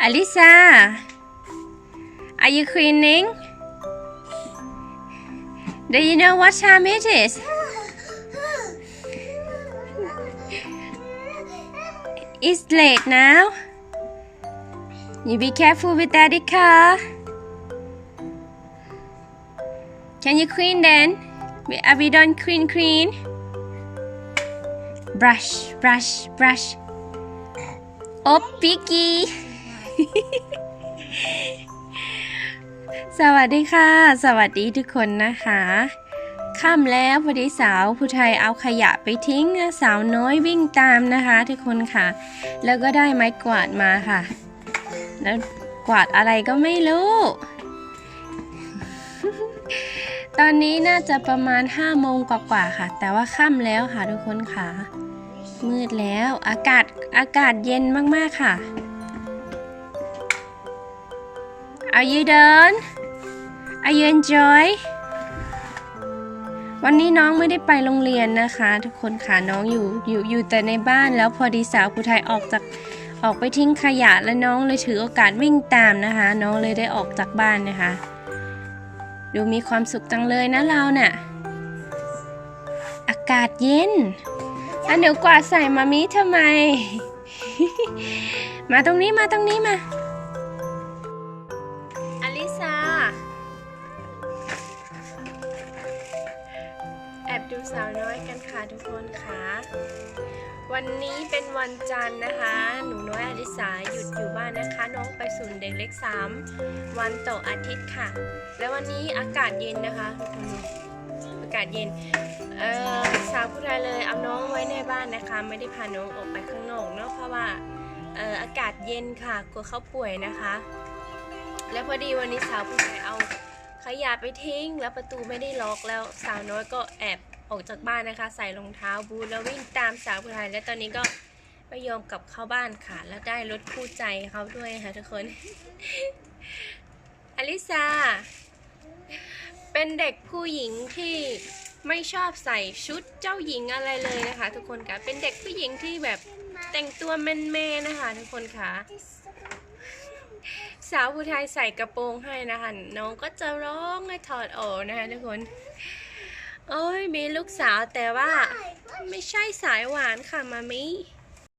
Alisa are you cleaning Do you know what time it is It's late now You be careful with daddy car Can you clean then? Are we uh, done clean clean? Brush, brush, brush. Oh, Picky. สวัสดีค่ะ สวัสดีทุกคนนะคะค่ำแล้วพอดีสาวผู้ไทยเอาขยะไปทิ้งสาวน้อยวิ่งตามนะคะทุกคนค่ะ แล้วก็ได้ไม้กวาดมาค่ะ แล้วกวาดอะไรก็ไม่รู้ ตอนนี้น่าจะประมาณ5โมงกว่าๆค่ะ แต่ว่าค่ำแล้วค่ะทุกคนค่ะ มืดแล้วอากาศ อากาศเย็นมากๆค่ะ Are you done? Are you enjoy? วันนี้น้องไม่ได้ไปโรงเรียนนะคะ ทุกคนค่ะน้องอยู่อยู่อยู่แต่ในบ้านแล้วพอดีสาวผู้ไทยออกจากออกไปทิ้งขยะแล้วน้องเลยถือโอกาสวิ่งตามนะคะ น้องเลยได้ออกจากบ้านนะคะ ดูมีความสุขจังเลยนะเราเนี่ยอากาศเย็น อันเดี๋ยวกวาดใส่มามิทำไม มาตรงนี้มาตรงนี้มา อลิซา แอบดูสาวน้อยกันค่ะทุกคนค่ะ วันนี้เป็นวันจันทร์นะคะ หนูน้อยอลิสาหยุดอยู่บ้านนะคะ น้องไปศูนย์เด็กเล็ก 3 วันต่ออาทิตย์ค่ะ แล้ววันนี้อากาศเย็นนะคะทุกคนอากาศเย็น เออสาวผู้ไทยเลยเอาน้องไว้ในบ้านนะคะ ไม่ได้พาน้องออกไปข้างนอกเนาะเพราะว่าเอออากาศเย็นค่ะกลัวเขาป่วยนะคะ แล้วพอดีวันนี้สาวผู้ชายเอาขยะไปทิ้ง แล้วประตูไม่ได้ล็อกแล้วสาวน้อยก็แอบออกจากบ้านนะคะ ใส่รองเท้าบูทแล้ววิ่งตามสาวผู้ชายและตอนนี้ก็ไม่ยอมกลับเข้าบ้านค่ะ แล้วได้รถคู่ใจเขาด้วยค่ะทุกคน อลิซาเป็นเด็กผู้หญิงที่ ไม่ชอบใส่ชุดเจ้าหญิงอะไรเลยนะคะ ทุกคนค่ะเป็นเด็กผู้หญิงที่แบบแต่งตัวแมนๆนะคะ ทุกคนค่ะสาวผู้ไทยใส่กระโปรงให้นะคะน้องก็จะร้องให้ถอดออกนะคะทุกคนโอ้ยมีลูกสาวแต่ว่าไม่ใช่สายหวานค่ะมามิ